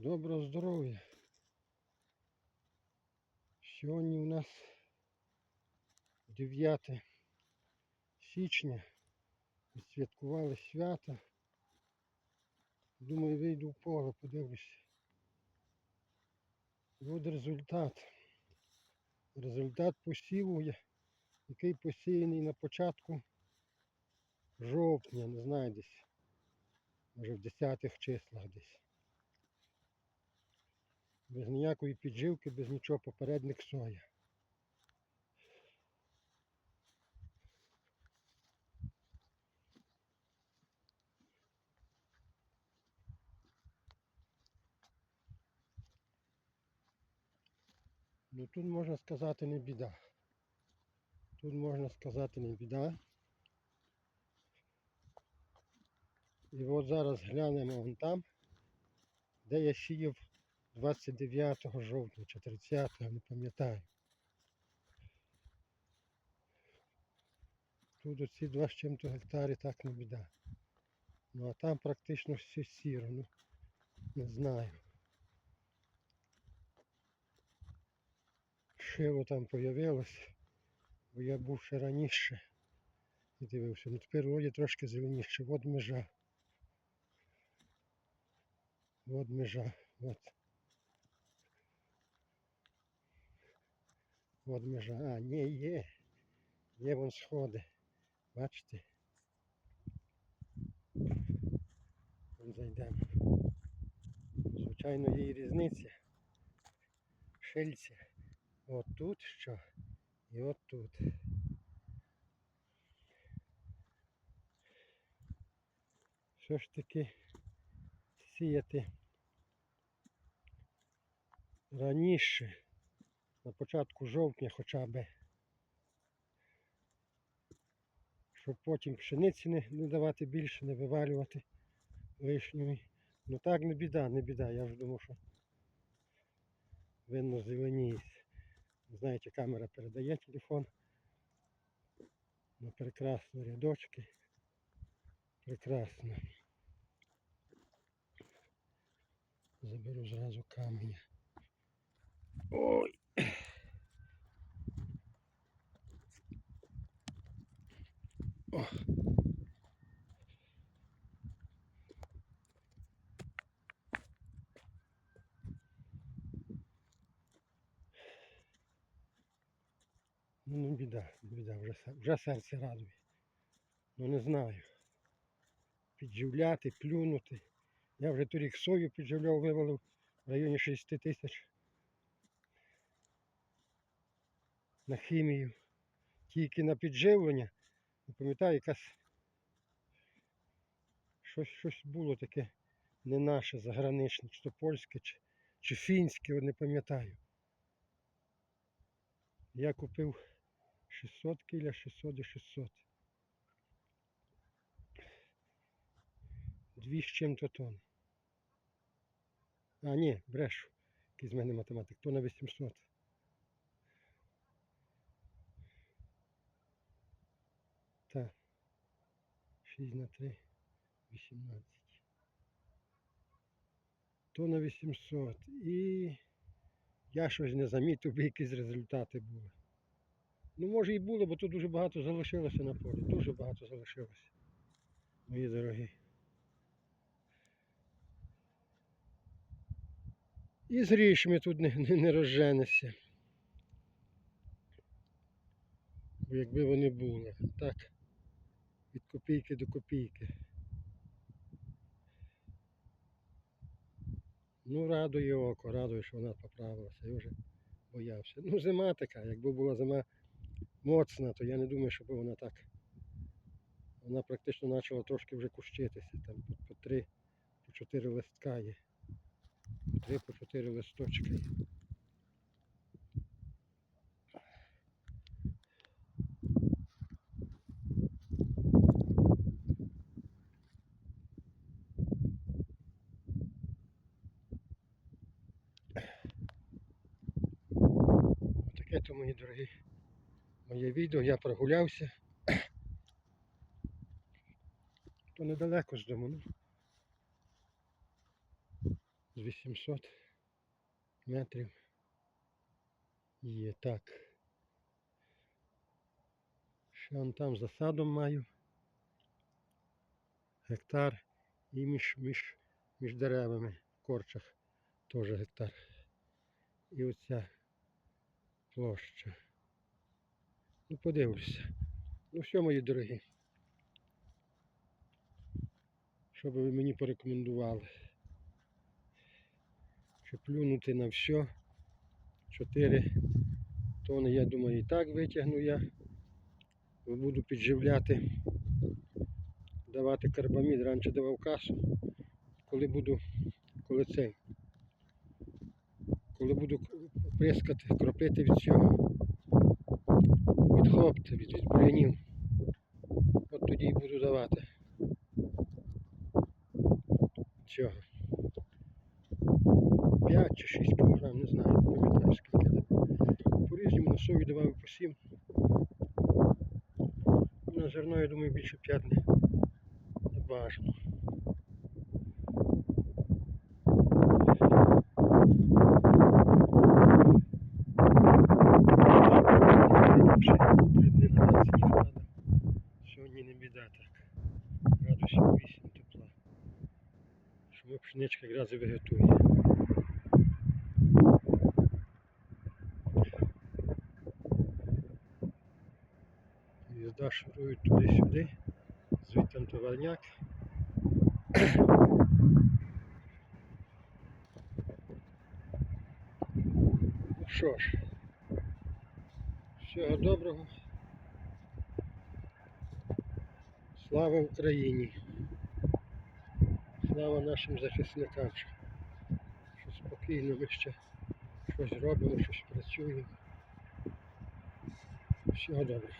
Доброго здоров'я. Сьогодні у нас 9 січня. Святкували свято. Думаю, вийду в поле, подивлюся. І от результат. Результат посіву, який посіяний на початку жовтня, не знаю десь. Може в 10 числах десь. Без ніякої підживки, без нічого, попередник соя. Ну тут можна сказати не біда. Тут можна сказати не біда. І от зараз глянемо вон там, де я сіяв 29 жовтня чи 30, не пам'ятаю. Тут оці два з чим-то гектари так не біда. Ну а там практично все сіро, ну не знаю. Шило там появилось, бо я був ще раніше і дивився. Ну тепер вроді трошки зеленіше. От межа. От межа. От. От межа. А, ні, є. Є вон сходи. Бачите? Вон зайдемо. Звичайно, і різниця. Шильця. От тут що і от тут. Що ж таки сіяти раніше, на початку жовтня хоча б, щоб потім пшениці не, не давати більше, не вивалювати лишньої. Ну так не біда, не біда. Я вже думав, що винно зеленіє. Знаєте, камера передає телефон. Ну, прекрасно рядочки. Прекрасно. Заберу зразу камінь. Ой. О. Ну не біда, біда, вже, вже серце радує. Ну не знаю. Підживляти, плюнути. Я вже торік сою підживляв, вивалив в районі 6 тисяч на хімію. Тільки на підживлення. Не пам'ятаю, якась щось, щось було таке не наше заграничне, чи то польське, чи, чи фінське, не пам'ятаю. Я купив 600 кіля, 600 і 600. Дві з чим-то тонн. А, ні, брешу. Який з мене математик. То на 800. Так. 6 на 3. 18. То на 800. І я щось не замітив, би якісь результати були. Ну, може і було, бо тут дуже багато залишилося на полі. Дуже багато залишилося. Мої дорогі. І з річми тут не, не, не розженешся. Бо якби вони були. Так. Від копійки до копійки. Ну, радує око, радує, що вона поправилася. Я вже боявся. Ну, зима така, якби була зима моцна, то я не думаю, щоб вона так. Вона практично почала трошки вже кущитися. Там по, три, по чотири листка є. По три, по чотири листочки. Є. Таке то, мої дорогі, моє відео. Я прогулявся. То недалеко з дому. Ну, з 800 метрів є так. Ще он там за садом маю. Гектар і між, між, між деревами в корчах теж гектар. І оця площа. Ну, подивлюся. Ну все, мої дорогі. Що би ви мені порекомендували? Чи плюнути на все? 4 тони, я думаю, і так витягну я. Буду підживляти, давати карбамід. Раніше давав касу. Коли буду, коли цей, коли буду прискати, кропити від цього, від хлопця, від, від бурянів, от тоді і буду давати. Цього. 5 чи 6 кілограм, не знаю, не пам'ятаю скільки. По-різному на давав по 7. На зерно, я думаю, більше 5 не, не бажано. Ще три дні назад сидів надо. Сьогодні не біда так. Градусів 8 тепла. Що пшеничка якраз і вегетує. Їзда шурують туди-сюди, звідти товарняк. Ну що ж, всього доброго. Слава Україні! Слава нашим захисникам, що що спокійно ми ще щось робимо, щось працюємо. Всього доброго.